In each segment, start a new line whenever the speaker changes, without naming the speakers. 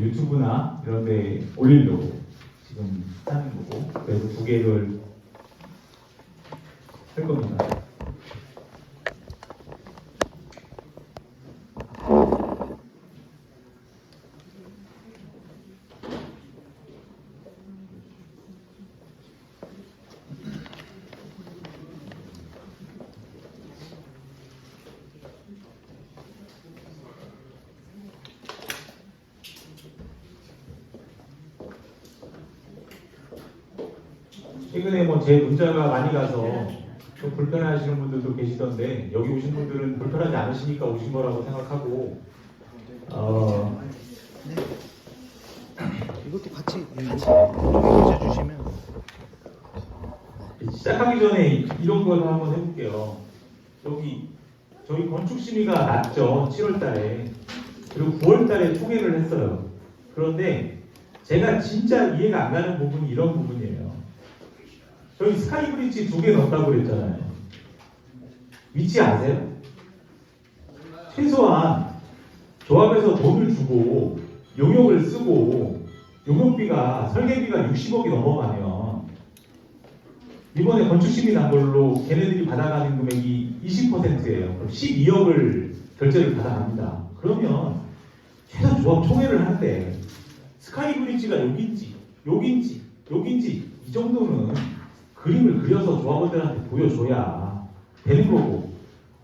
유튜브나 이런 데 올리려고 지금 하는 거고 그래서 두 개를 할 겁니다. 최근에 뭐 제 문자가 많이 가서 좀 불편해하시는 분들도 계시던데 여기 오신 분들은 불편하지 않으시니까 오신 거라고 생각하고 어,
이것도 같이 같이 해주시면
시작하기 전에 이런 걸 한번 해볼게요. 여기 저희 건축 심의가 났죠. 7월달에 그리고 9월달에 총회를 했어요. 그런데 제가 진짜 이해가 안 가는 부분이 이런 부분이에요. 저희 스카이브리지 두 개 넣었다고 그랬잖아요. 위치 아세요? 최소한 조합에서 돈을 주고 용역을 쓰고 용역비가 설계비가 60억이 넘어가면 이번에 건축심의 난 걸로 걔네들이 받아가는 금액이 20%예요. 그럼 12억을 결제를 받아갑니다. 그러면 최소 조합 총회를 하는데 스카이브리지가 여긴지 여긴지 여긴지 이 정도는 그림을 그려서 조합원들한테 보여줘야 되는 거고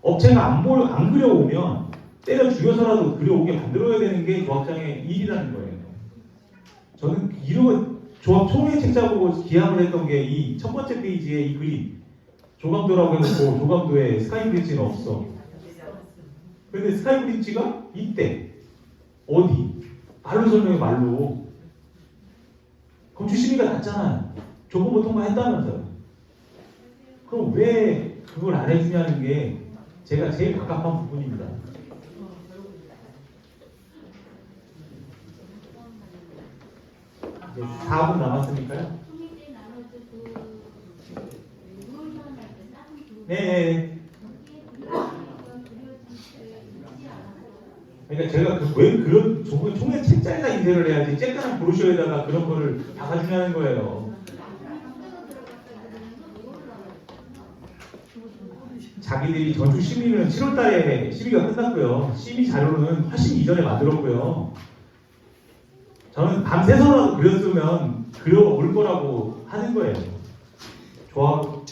업체가 안, 보여, 안 그려오면 때려 죽여서라도 그려오게 만들어야 되는 게 조합장의 일이라는 거예요. 저는 이런 조합 총회 책자 보고 기함을 했던 게 이 첫 번째 페이지에 이 그림 조감도라고 해놓고 조감도에 스카이브리지는 없어. 근데 스카이브리지가 이때 어디 말로 설명해 말로 건축 심의가 났잖아요. 조건부 통과했다면서요. 그럼 왜 그걸 안 해주냐는 게 제가 제일 갑갑한 부분입니다. 이제 4분 남았으니까요. 네, 네. 그러니까 제가 그 왜 그런 조건 총회 책자에다 인쇄를 해야지 쬐깐한 브로셔에다가 그런 거를 박아주냐는 거예요. 자기들이 전주 심의는 7월달에 심의가 끝났고요. 심의 자료는 훨씬 이전에 만들었고요. 저는 밤새서라도 그렸으면 그려올 거라고 하는 거예요. 조합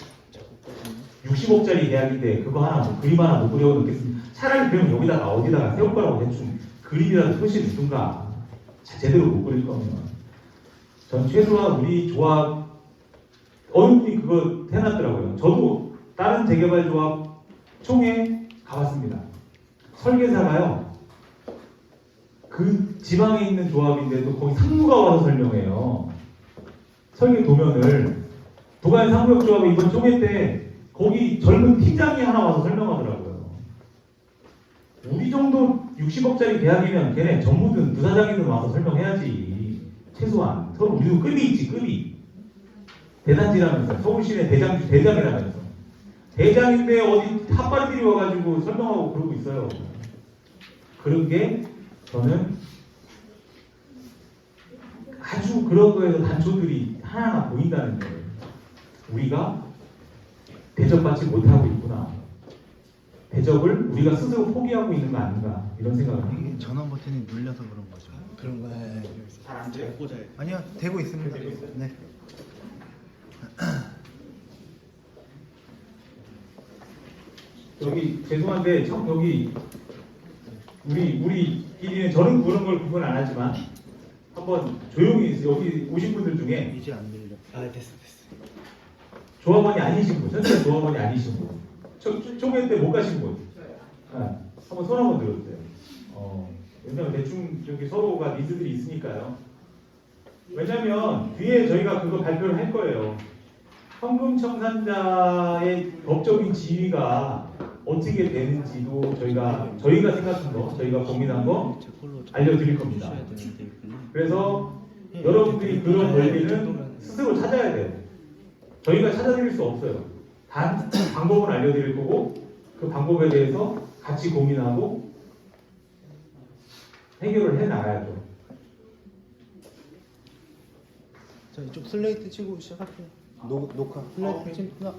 60억짜리 계약인데 그거 하나 뭐 그림 하나 못 그려놓겠습니다. 차라리 그럼 여기다가 어디다가 세울 거라고 대충 그림이라도 주든가 자- 제대로 못 그릴 거면 전 최소한 우리 조합 어느 분이 그거 해놨더라고요. 저도 다른 재개발 조합 총회 가봤습니다. 설계사가요. 그 지방에 있는 조합인데도 거기 상무가 와서 설명해요. 설계 도면을 도관 상무역 조합이 이번 총회 때 거기 젊은 팀장이 하나 와서 설명하더라고요. 우리 정도 60억짜리 계약이면 걔네 전무든 부사장이든 와서 설명해야지. 최소한 서로 우리도 급이 있지 급이. 대단지라면서 서울시내 대장 대장이라면서 대장인데 어디 핫바리들이 와가지고 설명하고 그러고 있어요. 그런 게 저는 아주 그런 거에서 단초들이 하나하나 보인다는 거예요. 우리가 대접받지 못하고 있구나. 대접을 우리가 스스로 포기하고 있는 거 아닌가 이런 생각을 합니다.
이게 전원 버튼이 눌려서 그런 거죠.
그런 거야.
잘안 돼요?
꽂아요.
아니요 되고 있습니다.
되고 있어요?
네.
여기 죄송한데 참 여기 우리 우리끼리는 저는 그런 걸 구분 안 하지만 한번 조용히 여기 오신 분들 중에
이제 안 들려.
아 됐어 됐어.
조합원이 아니신 분, 현재 조합원이 아니신 분, 초- 초- 총회 때못 가신 분, 네, 한번 손 한번 들어주세요. 어, 왜냐면 대충 저기 서로가 니즈들이 있으니까요. 왜냐면 뒤에 저희가 그거 발표를 할 거예요. 현금 청산자의 법적인 지위가 어떻게 되는지도 저희가 저희가 생각한 거, 저희가 고민한 거 알려드릴 겁니다. 그래서
예,
여러분들이 그런
예,
권리는 스스로 찾아야 돼요. 저희가 찾아드릴 수 없어요. 단 방법은 알려드릴 거고 그 방법에 대해서 같이 고민하고 해결을 해 나가야죠.
자 이쪽 슬레이트 치고 시작할게요. 녹, 녹화 슬레이트 치고 하나